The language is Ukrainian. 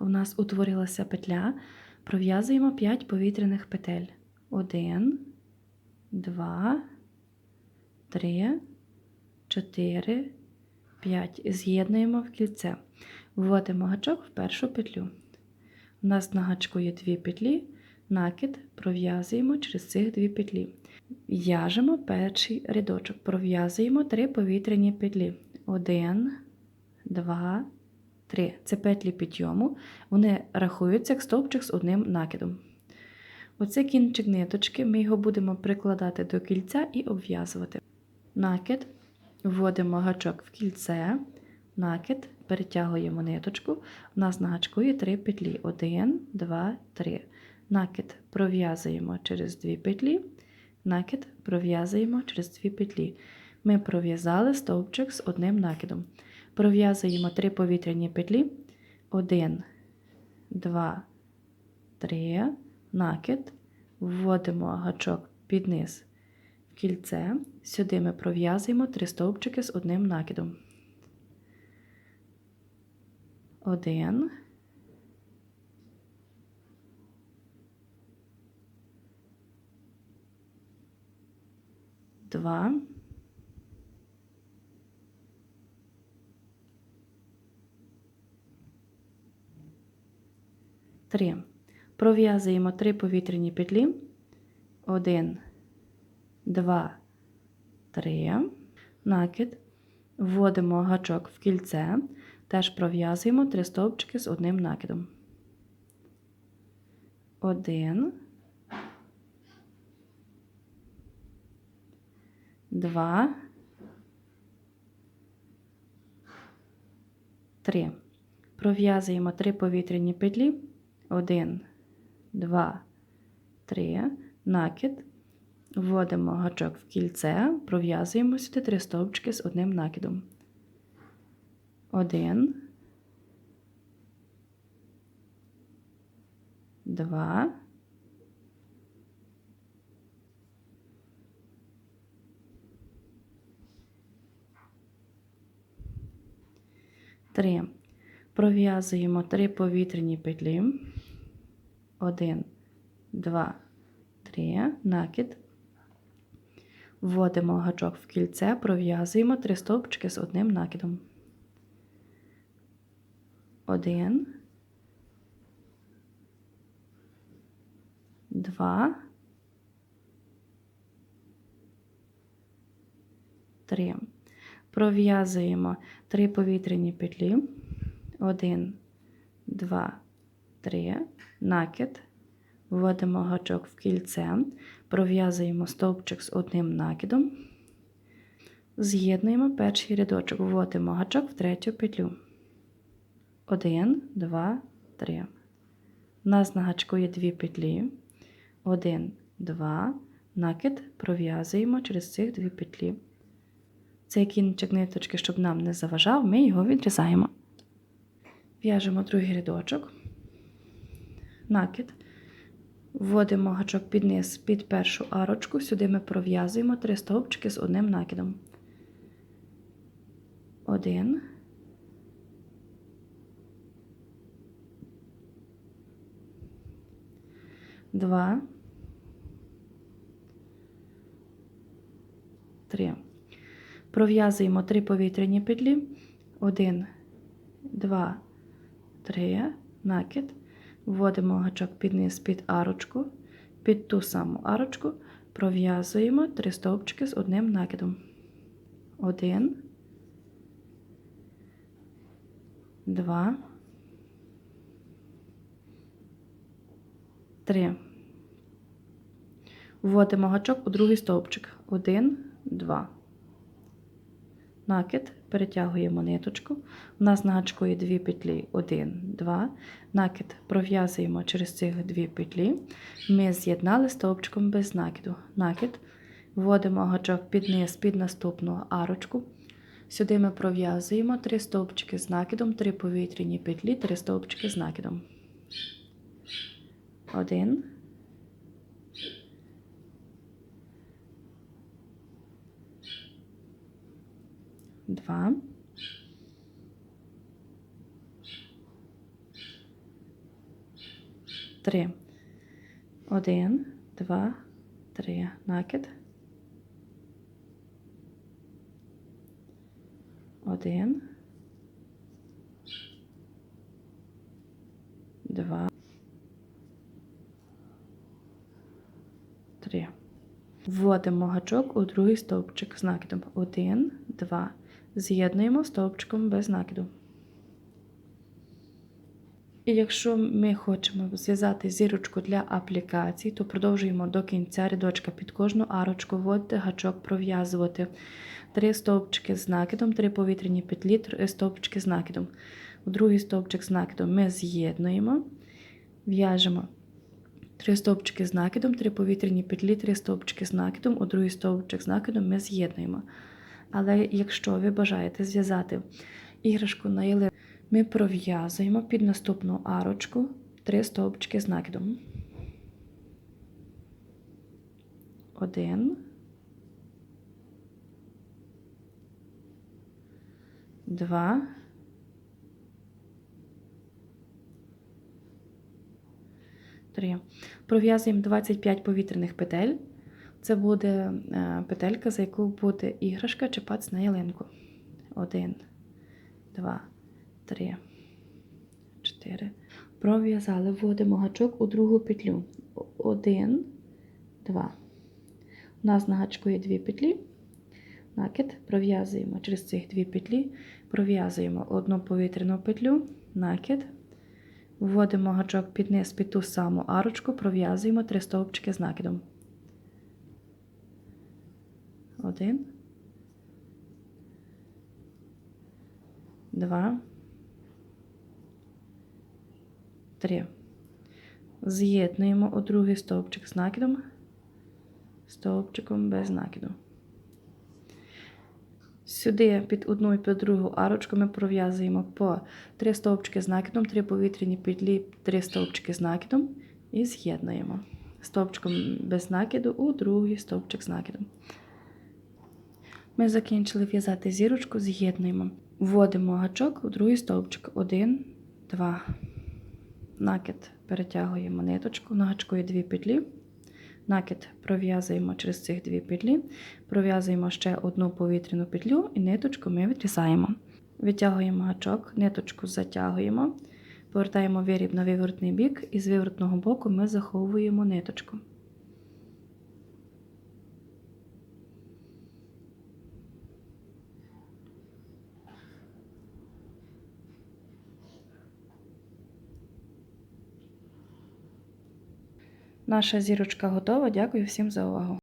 у нас утворилася петля, пров'язуємо 5 повітряних петель. 1, 2, 3, 4, 5. З'єднуємо в кільце. Вводимо гачок в першу петлю. У нас на гачку є дві петлі, накид пров'язуємо через цих дві петлі. В'яжемо перший рядочок, пров'язуємо три повітряні петлі. 1, 2, 3. Це петлі підйому. Вони рахуються як стовпчик з одним накидом. Оце кінчик ниточки, ми його будемо прикладати до кільця і обв'язувати. Накид, вводимо гачок в кільце, накид, перетягуємо ниточку. У нас на гачку є три петлі. 1, 2, 3. Накид пров'язуємо через дві петлі, накид пров'язуємо через дві петлі. Ми пров'язали стовпчик з одним накидом. Пров'язуємо три повітряні петлі. 1, 2, 3, накид. Вводимо гачок під низ в кільце. Сюди ми пров'язуємо три стовпчики з одним накидом. 1, Два. Три. Пров'язуємо три повітряні петлі. Один, два, три. Накид. Вводимо гачок в кільце. Теж пров'язуємо три стовпчики з одним накидом. Один. Два. Три. Пров'язуємо три повітряні петлі. Один, два, три. Накид. Вводимо гачок в кільце, пров'язуємо сюди три стовпчики з одним накидом. Один. Два. Три. Пров'язуємо три повітряні петлі. Один, два, три. Накид. Вводимо гачок в кільце, пров'язуємо три стовпчики з одним накидом. Один. Два. Три. Пров'язуємо три повітряні петлі. Один, два, три. Накид. Вводимо гачок в кільце, пров'язуємо стовпчик з одним накидом. З'єднуємо перший рядочок, вводимо гачок в третю петлю. Один, два, три. У нас на гачку є дві петлі. Один, два. Накид пров'язуємо через цих дві петлі. Цей кінчик ниточки, щоб нам не заважав, ми його відрізаємо. В'яжемо другий рядочок, накид, вводимо гачок під низ під першу арочку, сюди ми пров'язуємо три стовпчики з одним накидом. Один. Два. Три. Пров'язуємо три повітряні петлі. Один, два, три. Накид. Вводимо гачок під низ під арочку. Під ту саму арочку пров'язуємо три стовпчики з одним накидом. Один. Два. Три. Вводимо гачок у другий стовпчик. Один, два. Накид, перетягуємо ниточку. У нас на гачку є дві петлі, один, два. Накид пров'язуємо через цих дві петлі. Ми з'єднали стовпчиком без накиду. Накид, вводимо гачок під низ під наступну арочку. Сюди ми пров'язуємо три стовпчики з накидом, три повітряні петлі, три стовпчики з накидом. Один. Два. три. Один, два, три. Накид. Один. Два. Три. Вводимо гачок у другий стовпчик з накидом. Один, два. З'єднуємо стовпчиком без накиду. І якщо ми хочемо зв'язати зірочку для аплікацій, то продовжуємо до кінця рядочка під кожну арочку вводити гачок, пров'язувати три стовпчики з накидом, три повітряні петлі, три стовпчики з накидом. У другий стовпчик з накидом ми з'єднуємо, в'яжемо три стовпчики з накидом, три повітряні петлі, три стовпчики з накидом, у другий стовпчик з накидом ми з'єднуємо. Але якщо ви бажаєте зв'язати іграшку на ялинку, ми пров'язуємо під наступну арочку три стовпчики з накидом. Один. Два. Три. Пров'язуємо 25 повітряних петель. Це буде е, петелька, за яку буде іграшка чи пац на ялинку. Один, два, три, чотири. Пров'язали, вводимо гачок у другу петлю. Один, два. У нас на гачку є дві петлі. Накид пров'язуємо через цих дві петлі, пров'язуємо одну повітряну петлю, накид. Вводимо гачок під низ під ту саму арочку, пров'язуємо три стовпчики з накидом. Один. Два. Три. З'єднуємо у другий стовпчик з накидом, стовпчиком без накиду. Сюди під одну і під другу арочку ми пров'язуємо по 3 стовпчики з накидом, 3 повітряні петлі, 3 стовпчики з накидом і з'єднуємо стовпчиком без накиду у другий стовпчик з накидом. Ми закінчили в'язати зірочку, з'єднуємо. Вводимо гачок у другий стовпчик. 1, 2. Накид перетягуємо ниточку, на гачку є дві петлі. Накид пров'язуємо через цих дві петлі, пров'язуємо ще одну повітряну петлю і ниточку ми відрізаємо. Витягуємо гачок, ниточку затягуємо, повертаємо виріб на виворотний бік і з виворотного боку ми заховуємо ниточку. Наша зірочка готова. Дякую всім за увагу.